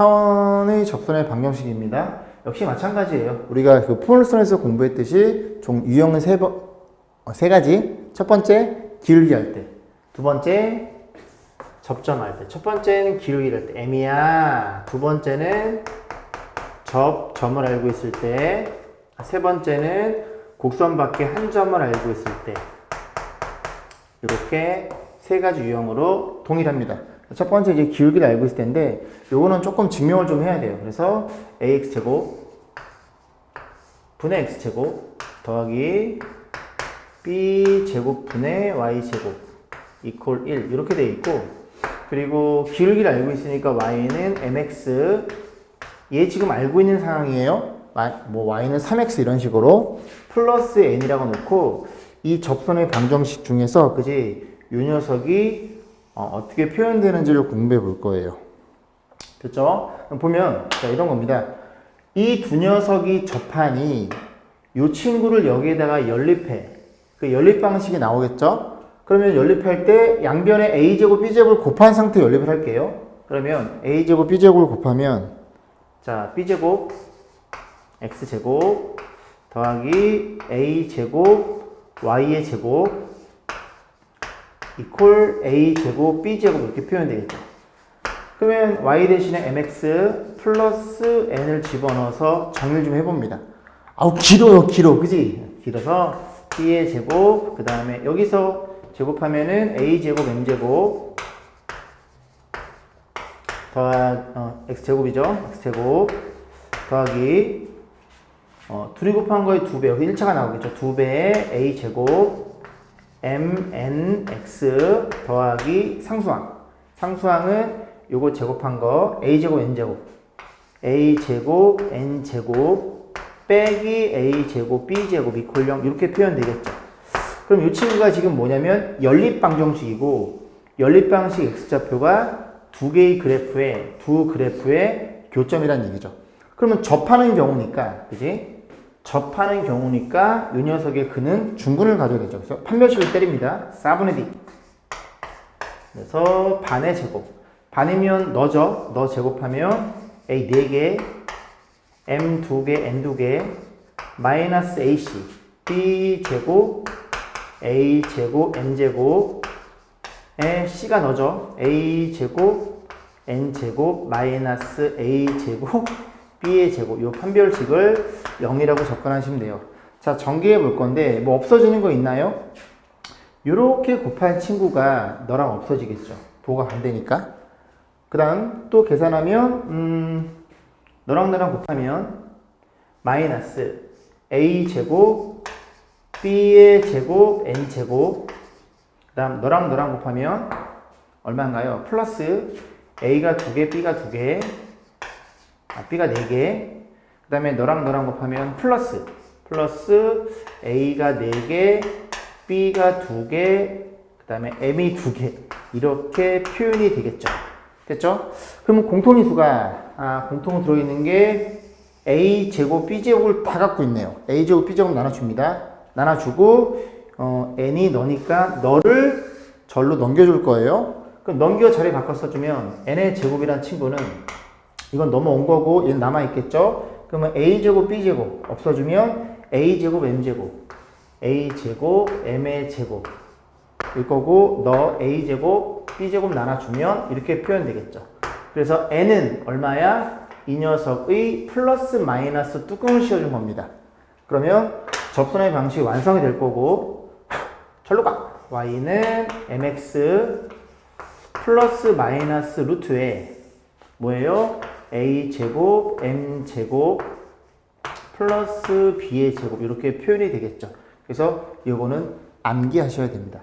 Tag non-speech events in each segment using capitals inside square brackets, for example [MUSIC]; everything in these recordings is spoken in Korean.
타원의 접선의 방정식입니다. 역시 마찬가지예요. 우리가 그 포물선에서 공부했듯이 종 유형은 세, 번, 어, 세 가지. 첫 번째 기울기 할 때. 두 번째 접점할 때. 첫 번째는 기울기 할 때. M이야. 두 번째는 접 점을 알고 있을 때. 세 번째는 곡선 밖에 한 점을 알고 있을 때. 이렇게 세 가지 유형으로 동일합니다. 첫 번째 이제 기울기를 알고 있을 텐데 요거는 조금 증명을 좀 해야 돼요. 그래서 ax 제곱 분의 x 제곱 더하기 b 제곱 분의 y 제곱 이퀄 1 이렇게 돼 있고 그리고 기울기를 알고 있으니까 y는 mx 얘 지금 알고 있는 상황이에요. 뭐 y는 3x 이런 식으로 플러스 n이라고 놓고 이 접선의 방정식 중에서 그지 요 녀석이 어, 떻게 표현되는지를 공부해 볼 거예요. 됐죠? 보면 자 이런 겁니다. 이 두 녀석이 접하니 이 친구를 여기에다가 연립해. 그 연립 방식이 나오겠죠? 그러면 연립할 때 양변에 a제곱 b제곱을 곱한 상태 연립을 할게요. 그러면 a제곱 b제곱을 곱하면 자 b제곱 x제곱 더하기 a제곱 y의 제곱 이퀄 a 제곱 b 제곱 이렇게 표현되겠죠. 그러면 y 대신에 mx 플러스 n을 집어넣어서 정리를 좀 해봅니다. 아우 길어요 길어 그지? 길어서 b의 제곱 그 다음에 여기서 제곱하면은 a 제곱 m 제곱 더하 어, x 제곱이죠 x 제곱 더하기 어, 둘이 곱한 거의 두 배, 여기 1차가 나오겠죠. 두 배의 a 제곱 mnx 더하기 상수항. 상수항은 요거 제곱한 거 a 제곱 n 제곱 a 제곱 n 제곱 빼기 a 제곱 b 제곱 이퀄 0 이렇게 표현되겠죠. 그럼 이 친구가 지금 뭐냐면 연립 방정식이고 연립 방식 x좌표가 두 개의 그래프에 두 그래프의 교점이란 얘기죠. 그러면 접하는 경우니까 그지? 접하는 경우니까 이 녀석의 그는 중근을 가져야 되죠. 그래서 판별식을 때립니다. 4분의 d. 그래서 반의 제곱. 반이면 너죠. 너 제곱하면 a 4개, m 2개, n 2개, 마이너스 ac, b 제곱, a 제곱, n 제곱, 에 c가 너죠. a 제곱, n 제곱, 마이너스 a 제곱, b의 제곱. 요 판별식을 0이라고 접근하시면 돼요. 자, 전개해 볼 건데 뭐 없어지는 거 있나요? 요렇게 곱한 친구가 너랑 없어지겠죠. 도가 안 되니까. 그 다음 또 계산하면 음, 너랑 나랑 곱하면 마이너스 a 제곱 b의 제곱 n 제곱 그 다음 너랑 너랑 곱하면 얼마인가요? 플러스 a가 두 개, b가 두 개, 아, b가 네 개. 그 다음에 너랑 너랑 곱하면 플러스 플러스 a가 네 개, b가 두 개, 그 다음에 m이 두 개. 이렇게 표현이 되겠죠. 됐죠? 그러면 공통인 수가 아, 공통 들어있는 게 a 제곱 b 제곱을 다 갖고 있네요. a 제곱 b 제곱 나눠줍니다. 나눠주고 어, n이 너니까 너를 절로 넘겨줄 거예요. 그럼 넘겨 자리 바꿔 써주면 n의 제곱이란 친구는 이건 넘어온 거고 얘는 남아 있겠죠. 그러면 a 제곱 b 제곱 없어주면 a 제곱 m 제곱 a 제곱 m의 제곱 일 거고 너 a 제곱 b 제곱 나눠주면 이렇게 표현되겠죠. 그래서 n은 얼마야? 이 녀석의 플러스 마이너스 뚜껑을 씌워준 겁니다. 그러면 접선의 방식이 완성이 될 거고 [LAUGHS] 절로 가. y는 mx 플러스 마이너스 루트에 뭐예요? A 제곱 m 제곱 플러스 b의 제곱 이렇게 표현이 되겠죠. 그래서 이거는 암기하셔야 됩니다.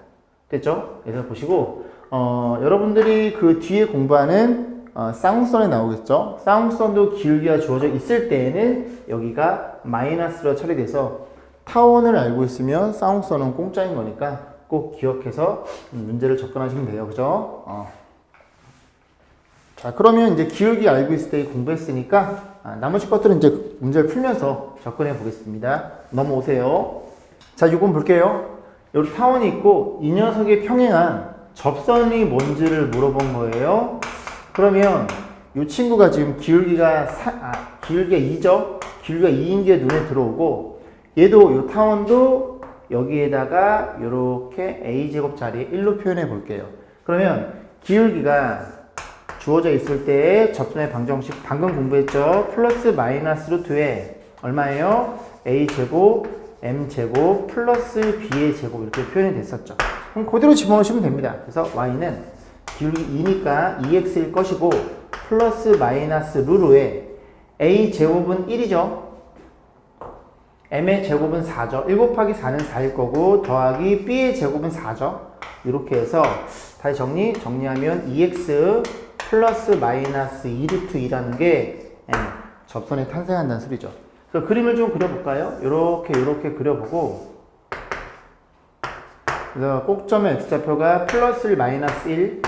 됐죠? 그래서 보시고 어, 여러분들이 그 뒤에 공부하는 어, 쌍쌍선이 나오겠죠? 쌍쌍선도 기울기가 주어져 있을 때에는 여기가 마이너스로 처리돼서 타원을 알고 있으면 쌍쌍선은 공짜인 거니까 꼭 기억해서 음, 문제를 접근하시면 돼요. 그죠? 어. 자, 그러면 이제 기울기 알고 있을 때 공부했으니까 아, 나머지 것들은 이제 문제를 풀면서 접근해 보겠습니다. 넘어오세요. 자, 이건 볼게요. 여기 타원이 있고 이 녀석이 평행한 접선이 뭔지를 물어본 거예요. 그러면 이 친구가 지금 기울기가 사, 아, 기울기가 2죠? 기울기가 2인 게 눈에 들어오고 얘도 이 타원도 여기에다가 이렇게 a제곱 자리에 1로 표현해 볼게요. 그러면 기울기가 주어져 있을 때의 접선의 방정식 방금 공부했죠? 플러스 마이너스 루트에 얼마예요? a제곱 m제곱 플러스 b의 제곱 이렇게 표현이 됐었죠. 그럼 그대로 집어넣으시면 됩니다. 그래서 y는 기울기 2니까 2x일 것이고 플러스 마이너스 루루에 a 제곱은 1이죠. m의 제곱은 4죠. 1 곱하기 4는 4일 거고 더하기 b의 제곱은 4죠. 이렇게 해서 다시 정리 정리하면 2x 플러스 마이너스 2루트 2라는 게 예, 접선에 탄생한다는 소리죠. 그래서 그림을 좀 그려볼까요? 이렇게 이렇게 그려보고 그래서 꼭점의 x좌표가 플러스 1 마이너스 1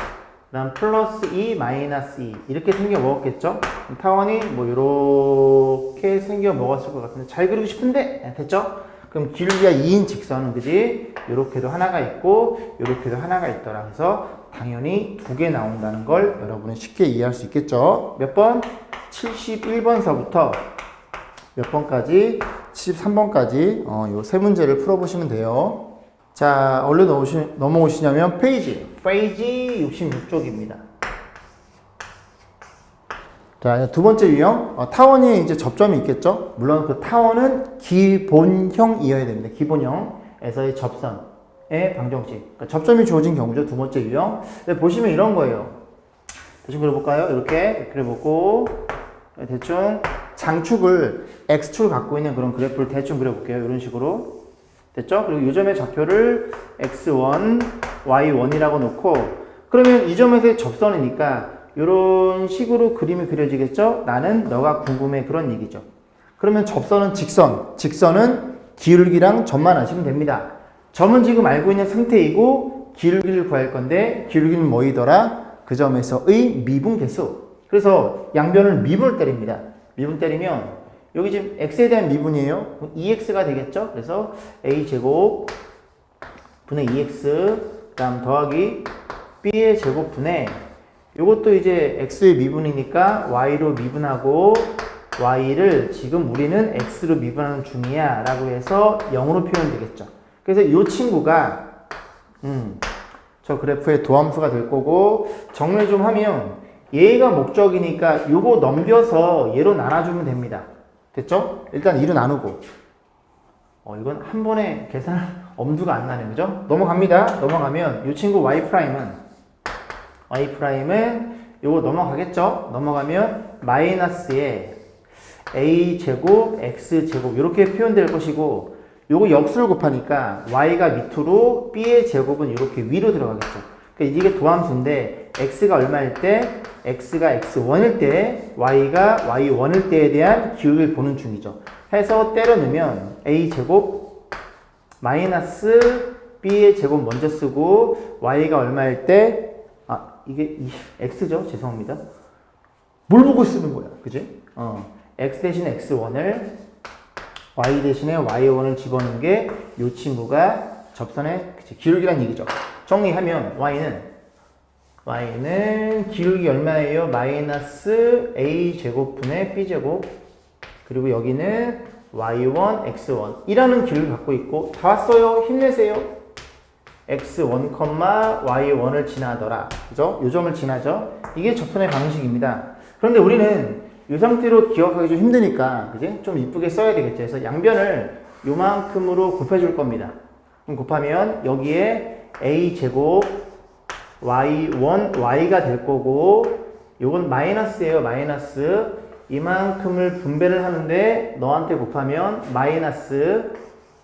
그다음 플러스 2 마이너스 2 이렇게 생겨 먹었겠죠? 타원이 뭐 이렇게 생겨 먹었을 것 같은데 잘 그리고 싶은데 네, 됐죠? 그럼 기울기가 2인 직선은 그지? 이렇게도 하나가 있고 이렇게도 하나가 있더라. 그래서 당연히 두 개 나온다는 걸 여러분은 쉽게 이해할 수 있겠죠? 몇 번? 71번서부터 몇 번까지? 73번까지 어, 요세 문제를 풀어보시면 돼요. 자, 얼른 넘어오시, 넘어오시냐면 페이지, 페이지 66쪽입니다. 자, 두 번째 유형, 어, 타원이 이제 접점이 있겠죠? 물론 그 타원은 기본형이어야 됩니다. 기본형에서의 접선 의 방정식. 그러니까 접점이 주어진 경우죠. 두 번째 유형. 네, 보시면 이런 거예요. 대충 그려볼까요? 이렇게 그려보고, 대충 장축을 x축을 갖고 있는 그런 그래프를 대충 그려볼게요. 이런 식으로. 됐죠? 그리고 이 점의 좌표를 x1, y1이라고 놓고 그러면 이 점에서의 접선이니까 이런 식으로 그림이 그려지겠죠? 나는 너가 궁금해 그런 얘기죠. 그러면 접선은 직선, 직선은 기울기랑 점만 아시면 됩니다. 점은 지금 알고 있는 상태이고 기울기를 구할 건데 기울기는 뭐이더라? 그 점에서의 미분 개수. 그래서 양변을 미분을 때립니다. 미분 때리면 여기 지금 x에 대한 미분이에요. 2x가 되겠죠? 그래서 a제곱 분의 2x 그다음 더하기 b의 제곱 분의 이것도 이제 x의 미분이니까 y로 미분하고 y를 지금 우리는 x로 미분하는 중이야 라고 해서 0으로 표현되겠죠. 그래서 이 친구가 음, 저 그래프의 도함수가 될 거고 정리 좀 하면 얘가 목적이니까 요거 넘겨서 얘로 나눠주면 됩니다. 됐죠? 일단 2로 나누고 어, 이건 한 번에 계산 [LAUGHS] 엄두가 안 나네 그죠? 넘어갑니다. 넘어가면 이 친구 y''은 y''은 요거 넘어가겠죠? 넘어가면 마이너스에 a 제곱 x 제곱 이렇게 표현될 것이고 요거 역수를 곱하니까 y가 밑으로 b의 제곱은 이렇게 위로 들어가겠죠. 그러니까 이게 도함수인데 x가 얼마일 때 x가 x1일 때 y가 y1일 때에 대한 기울기를 보는 중이죠. 해서 때려 넣으면 a 제곱 마이너스 b의 제곱 먼저 쓰고 y가 얼마일 때 아 이게 이- x죠 죄송합니다. 뭘 보고 쓰는 거야 그지? 어 x 대신 x1을 y 대신에 y1을 집어넣은 게 이 친구가 접선의 그치, 기울기란 얘기죠. 정리하면 y는 y는 기울기 얼마예요? 마이너스 a 제곱분의 b 제곱 그리고 여기는 y1, x1 이라는 기울기 갖고 있고 다 왔어요. 힘내세요. x1, y1을 지나더라. 그죠? 요 점을 지나죠? 이게 접선의 방식입니다. 그런데 우리는 이 상태로 기억하기 좀 힘드니까, 그지? 좀 이쁘게 써야 되겠죠. 그래서 양변을 요만큼으로 곱해줄 겁니다. 그럼 곱하면 여기에 a 제곱 y1, y가 될 거고, 요건 마이너스예요, 마이너스. 이만큼을 분배를 하는데 너한테 곱하면 마이너스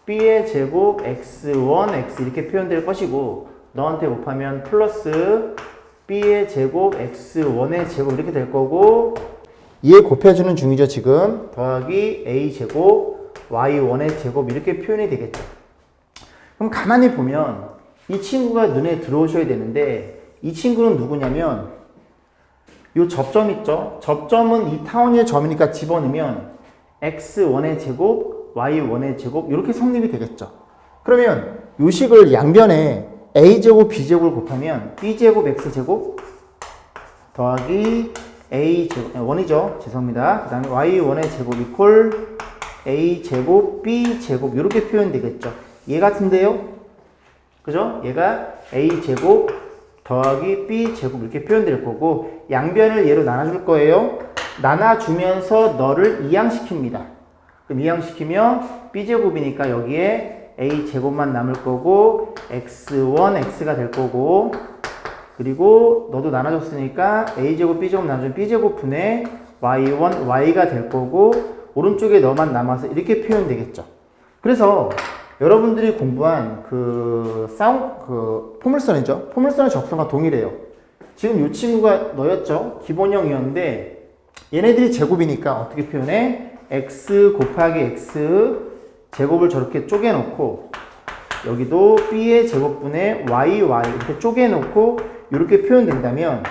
b의 제곱 x1, x 이렇게 표현될 것이고 너한테 곱하면 플러스 b의 제곱 x1의 제곱 이렇게 될 거고 얘 곱해주는 중이죠 지금 더하기 a 제곱 y1의 제곱 이렇게 표현이 되겠죠 그럼 가만히 보면 이 친구가 눈에 들어오셔야 되는데 이 친구는 누구냐면 요 접점 있죠? 접점은 이 타원의 점이니까 집어넣으면 x1의 제곱, y1의 제곱 이렇게 성립이 되겠죠. 그러면 요 식을 양변에 a제곱, b제곱을 곱하면 b제곱, x제곱 더하기 a 제곱 1이죠. 죄송합니다. 그 다음에 y1의 제곱 이퀄 a 제곱 b 제곱 이렇게 표현되겠죠. 얘 같은데요. 그죠? 얘가 a 제곱 더하기 b 제곱 이렇게 표현될 거고 양변을 얘로 나눠줄 거예요. 나눠주면서 너를 이항시킵니다. 그럼 이항시키면 b 제곱이니까 여기에 a 제곱만 남을 거고 x1 x가 될 거고 그리고 너도 나눠줬으니까 a 제곱 b 제곱 나눠주면 b 제곱 분의 y1 y가 될 거고 오른쪽에 너만 남아서 이렇게 표현되겠죠. 그래서 여러분들이 공부한 그 싸움 그 포물선이죠. 포물선의 접선과 동일해요. 지금 이 친구가 너였죠. 기본형이었는데 얘네들이 제곱이니까 어떻게 표현해? x 곱하기 x 제곱을 저렇게 쪼개놓고 여기도 b의 제곱분의 y y 이렇게 쪼개놓고 이렇게 표현된다면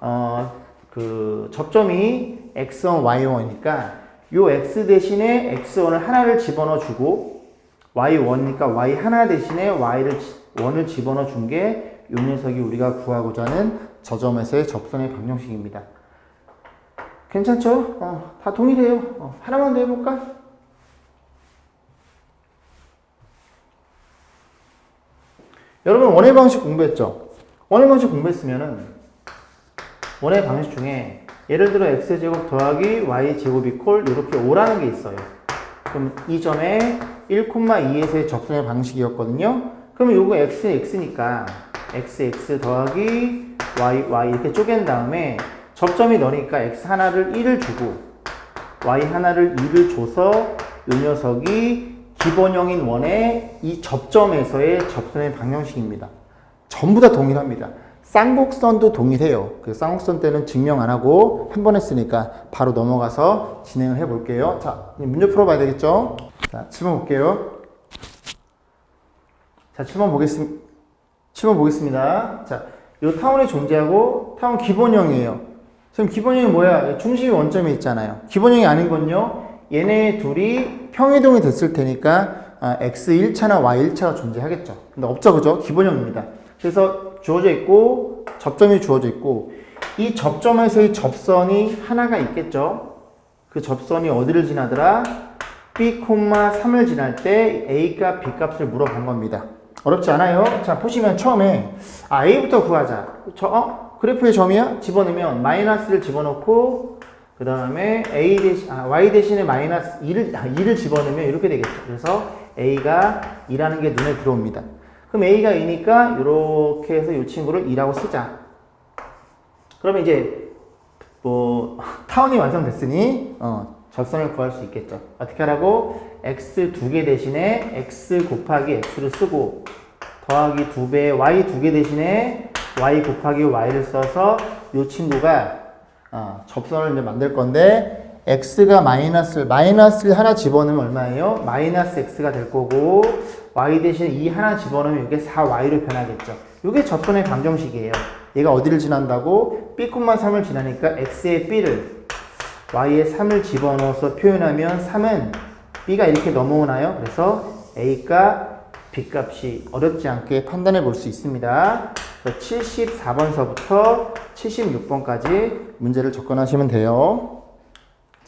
어 그 접점이 x1 y1이니까 요 x 대신에 x1을 하나를 집어넣어 주고 y1이니까 y 하나 대신에 y를 1을 집어넣어 준 게 요 녀석이 우리가 구하고자 하는 저점에서의 접선의 방정식입니다. 괜찮죠? 어, 다 동일해요. 어, 하나만 더 해볼까? 여러분 원의 방식 공부했죠? 원의 방식 공부했으면은 원의 방식 중에 예를 들어 x제곱 더하기 y제곱 이퀄 이렇게 5라는 게 있어요. 그럼 이 점에 1,2에서의 접선의 방식이었거든요. 그러면 요거 x x니까 x x 더하기 y y 이렇게 쪼갠 다음에 접점이 너니까 x 하나를 1을 주고 y 하나를 2를 줘서 요 녀석이 기본형인 원의 이 접점에서의 접선의 방정식입니다. 전부 다 동일합니다. 쌍곡선도 동일해요. 그 쌍곡선 때는 증명 안 하고 한 번 했으니까 바로 넘어가서 진행을 해 볼게요. 자, 문제 풀어 봐야 되겠죠? 자, 7번 볼게요. 자, 7번 보겠습니다. 7번 보겠습니다. 자, 요 타원이 존재하고 타원 기본형이에요. 지금 기본형이 뭐야? 중심이 원점에 있잖아요. 기본형이 아닌 건요. 얘네 둘이 평이동이 됐을 테니까 아, x1차나 y1차가 존재하겠죠. 근데 없죠, 그죠? 기본형입니다. 그래서 주어져 있고 접점이 주어져 있고 이 접점에서의 접선이 하나가 있겠죠. 그 접선이 어디를 지나더라? b, 3을 지날 때 a가 b 값을 물어본 겁니다. 어렵지 않아요? 자, 보시면 처음에 아, a부터 구하자. 저 어? 그래프의 점이야? 집어넣으면 마이너스를 집어넣고 그 다음에 a 대신 아, y 대신에 마이너스 2를 아, 2를 집어넣으면 이렇게 되겠죠. 그래서 a가 2라는 게 눈에 들어옵니다. 그럼 a가 2니까 이렇게 해서 이 친구를 2라고 쓰자. 그러면 이제 뭐 [LAUGHS] 타원이 완성됐으니 어, 접선을 구할 수 있겠죠. 어떻게 하라고? x 두 개 대신에 x 곱하기 x를 쓰고 더하기 두 배 y 두 개 대신에 y 곱하기 y를 써서 이 친구가 어, 접선을 이제 만들 건데 x가 마이너스 마이너스를 하나 집어넣으면 얼마예요? 마이너스 x가 될 거고 y 대신 2 하나 집어넣으면 이게 4y로 변하겠죠. 이게 접선의 방정식이에요. 얘가 어디를 지난다고? b, 3을 지나니까 x의 b를 y에 3을 집어넣어서 표현하면 3은 b가 이렇게 넘어오나요? 그래서 a가 b 값이 어렵지 않게 판단해 볼 수 있습니다. 74번서부터 76번까지 문제를 접근하시면 돼요.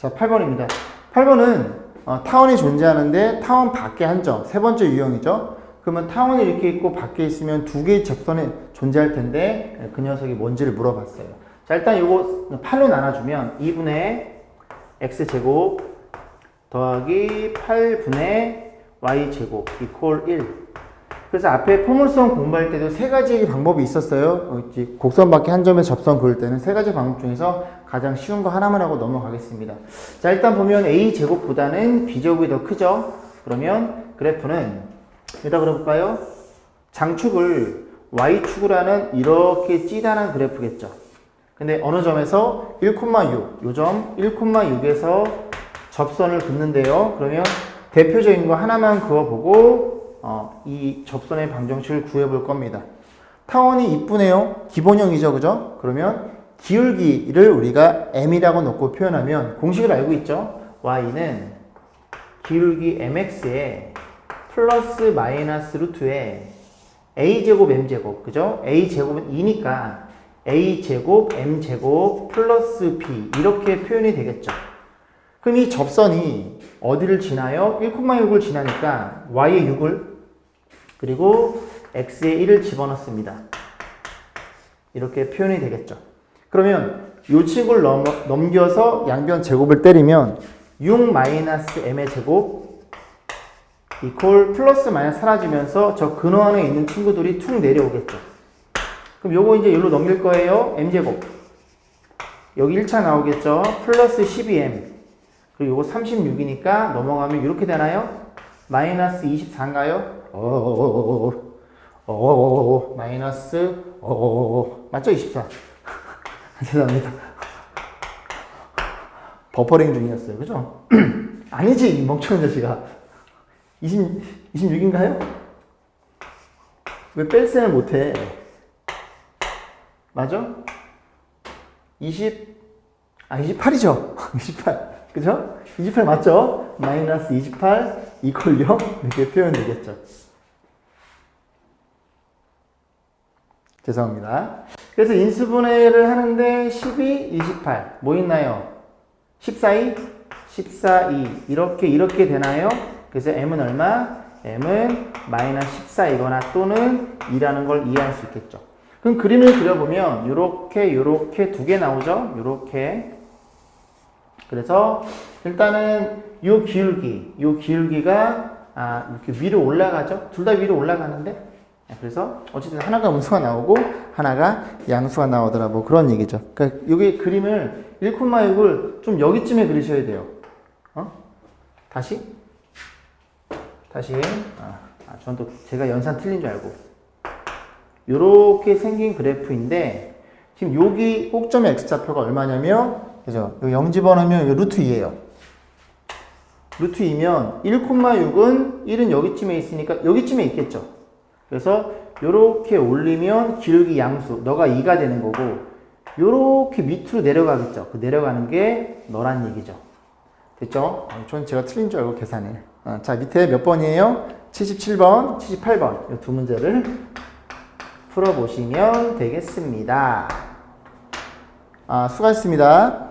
자, 8번입니다. 8번은 어, 타원이 존재하는데 타원 밖에 한 점, 세 번째 유형이죠. 그러면 타원이 이렇게 있고 밖에 있으면 두 개의 접선이 존재할 텐데 그 녀석이 뭔지를 물어봤어요. 자, 일단 이거 8로 나눠주면 2분의 x제곱 더하기 8분의 y제곱 이퀄 1. 그래서 앞에 포물선 공부할 때도 세 가지 방법이 있었어요. 어, 곡선 밖에 한 점에 접선 그을 때는 세 가지 방법 중에서 가장 쉬운 거 하나만 하고 넘어가겠습니다. 자, 일단 보면 a제곱보다는 b제곱이 더 크죠? 그러면 그래프는 여기다 그려볼까요? 장축을 y축을 하는 이렇게 찌단한 그래프겠죠. 근데 어느 점에서 1,6, 요점 1,6에서 접선을 긋는데요. 그러면 대표적인 거 하나만 그어보고 어, 이 접선의 방정식을 구해볼 겁니다. 타원이 이쁘네요. 기본형이죠, 그죠? 그러면 기울기를 우리가 m이라고 놓고 표현하면 공식을 알고 있죠? y는 기울기 mx에 플러스 마이너스 루트에 a제곱 m제곱, 그죠? a제곱은 2니까 a 제곱 m 제곱 플러스 b 이렇게 표현이 되겠죠. 그럼 이 접선이 어디를 지나요? 1,6을 지나니까 y의 6을 그리고 x의 1을 집어넣습니다. 이렇게 표현이 되겠죠. 그러면 요 친구를 넘, 넘겨서 양변 제곱을 때리면 6 마이너스 m의 제곱 이퀄 플러스 마이너스 사라지면서 저 근호 안에 있는 친구들이 툭 내려오겠죠. 그럼 요거 이제 여기로 넘길 거예요. m제곱. 여기 1차 나오겠죠. 플러스 12m. 그리고 요거 36이니까 넘어가면 이렇게 되나요? 마이너스 24인가요? 어어어어어 어어어어 마이너스 어어어어 맞죠? 24 죄송합니다 버퍼링 중이었어요 그죠? 아니지 이 멍청한 자식아 20, 26인가요? 왜 뺄셈을 못해 맞아? 20, 아, 28이죠? 28. 그죠? 28 맞죠? 마이너스 28 이퀄 0 이렇게 표현되겠죠. 죄송합니다. 그래서 인수분해를 하는데 12, 28. 뭐 있나요? 14이? 14이. 이렇게, 이렇게 되나요? 그래서 m은 얼마? m은 마이너스 14이거나 또는 2라는 걸 이해할 수 있겠죠. 그럼 그림을 그려보면 요렇게 요렇게 두 개 나오죠? 요렇게 그래서 일단은 요 기울기 요 기울기가 아 이렇게 위로 올라가죠? 둘 다 위로 올라가는데 그래서 어쨌든 하나가 음수가 나오고 하나가 양수가 나오더라 뭐 그런 얘기죠. 그러니까 여기 그림을 1,6을 좀 여기쯤에 그리셔야 돼요. 어? 다시 다시 아, 아 저는 또 제가 연산 틀린 줄 알고 이렇게 생긴 그래프인데 지금 여기 꼭점의 x좌표가 얼마냐면 그죠? 여기 0 집어넣으면 여기 루트 2예요. 루트 2면 1,6은 1은 여기쯤에 있으니까 여기쯤에 있겠죠. 그래서 이렇게 올리면 기울기 양수 너가 2가 되는 거고 이렇게 밑으로 내려가겠죠. 그 내려가는 게 너란 얘기죠. 됐죠? 어, 전 제가 틀린 줄 알고 계산해. 어, 자 밑에 몇 번이에요? 77번, 78번 이 두 문제를 풀어보시면 되겠습니다. 아, 수고하셨습니다.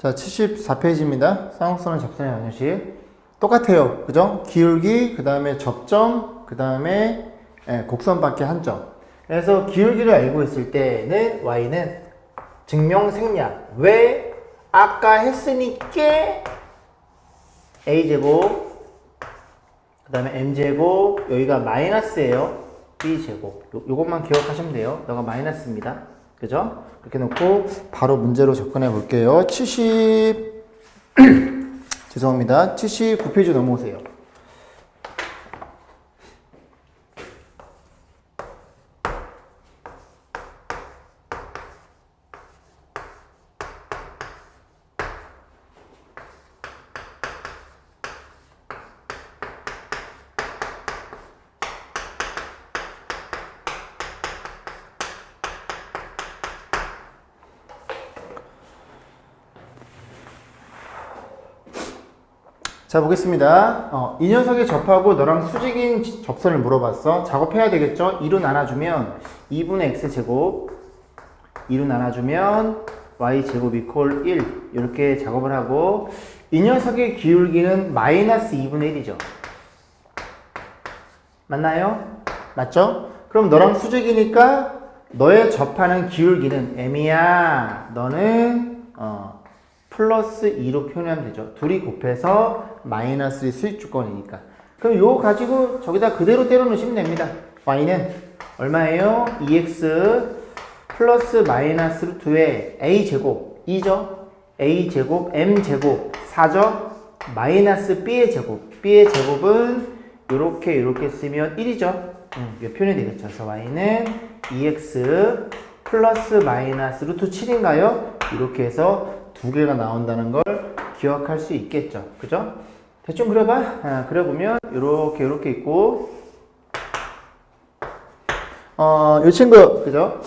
자, 74페이지입니다. 쌍곡선을 접선의 방정식. 똑같아요. 그죠? 기울기, 그 다음에 접점, 그 다음에 예, 곡선 밖에 한 점. 그래서 기울기를 알고 있을 때는 y는 증명 생략. 왜? 아까 했으니까 a제곱, 그 다음에 m제곱, 여기가 마이너스예요. b제곱. 요, 요것만 기억하시면 돼요. 너가 마이너스입니다. 그죠? 그렇게 놓고 바로 문제로 접근해 볼게요. 70 [CLEARS THROAT] 죄송합니다. 79페이지 넘어오세요. 자 보겠습니다. 어, 이 녀석에 접하고 너랑 수직인 지- 접선을 물어봤어. 작업해야 되겠죠? 2로 나눠주면 2분의 x제곱 2로 나눠주면 y제곱 이퀄 1 이렇게 작업을 하고 이 녀석의 기울기는 마이너스 2분의 1이죠. 맞나요? 맞죠? 그럼 너랑 수직이니까 너의 접하는 기울기는 m이야. 너는 어, 플러스 2로 표현하면 되죠. 둘이 곱해서 마이너스 2 수직 주권이니까. 그럼 요거 가지고 저기다 그대로 때려 넣으시면 됩니다. y는 얼마예요? 2x 플러스 마이너스 루트에 a 제곱 2죠? a 제곱 m 제곱 4죠? 마이너스 b의 제곱 b의 제곱은 요렇게 요렇게 쓰면 1이죠? 음, 이게 표현이 되겠죠. 그래서 y는 2x 플러스 마이너스 루트 7인가요? 이렇게 해서 두 개가 나온다는 걸 기억할 수 있겠죠. 그죠? 대충 그려봐. 아, 그려보면 이렇게 이렇게 있고 어, 이 친구 그죠?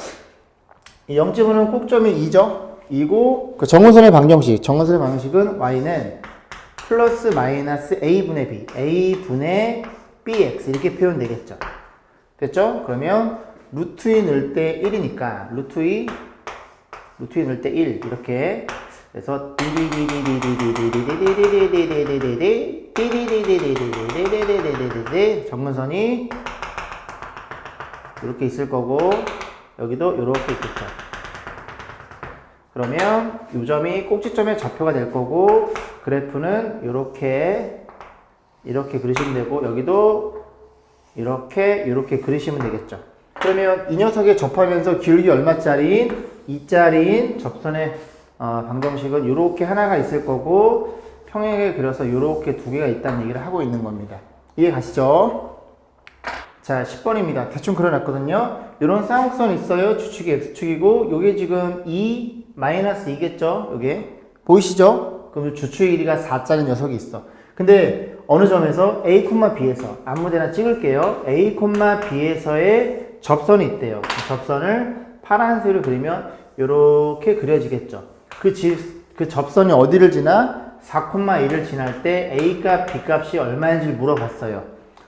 이 0집은 꼭점이 2죠. 2고 그 정근선의 방정식. 정근선의 방정식은 y는 플러스 마이너스 a분의 b, a분의 bx 이렇게 표현되겠죠. 됐죠? 그러면 루트 2 넣을 때 1이니까 루트 2 루트 2 넣을 때 1 이렇게 그래서 정근선이 이렇게 있을 거고 여기도 이렇게 있겠죠. 그러면 이 점이 꼭지점의 좌표가 될 거고 그래프는 이렇게 이렇게 그리시면 되고 여기도 이렇게 이렇게 그리시면 되겠죠. 그러면 이 녀석에 접하면서 기울기 얼마짜리인 2짜리인 접선의 어, 방정식은 이렇게 하나가 있을 거고 평행하게 그려서 이렇게 두 개가 있다는 얘기를 하고 있는 겁니다. 이해 가시죠? 자, 10번입니다. 대충 그려놨거든요. 이런 쌍곡선 있어요. 주축이 x축이고, 요게 지금 2 마이너스 2겠죠? 요게. 보이시죠? 그럼 주축의 길이가 4짜리 녀석이 있어. 근데 어느 점에서 a, b에서 아무 데나 찍을게요. a, b에서의 접선이 있대요. 그 접선을 파란색으로 그리면 이렇게 그려지겠죠. 그, 지, 그 접선이 어디를 지나? 4,1을 지날 때 a 값, b 값이 얼마인지 물어봤어요.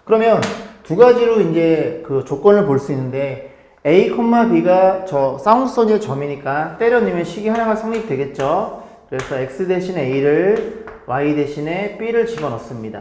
그러면 두 가지로 이제 그 조건을 볼 수 있는데 a, b가 저 쌍쌍선의 점이니까 때려 넣으면 식이 하나가 성립되겠죠. 그래서 x 대신에 a를 y 대신에 b를 집어넣습니다.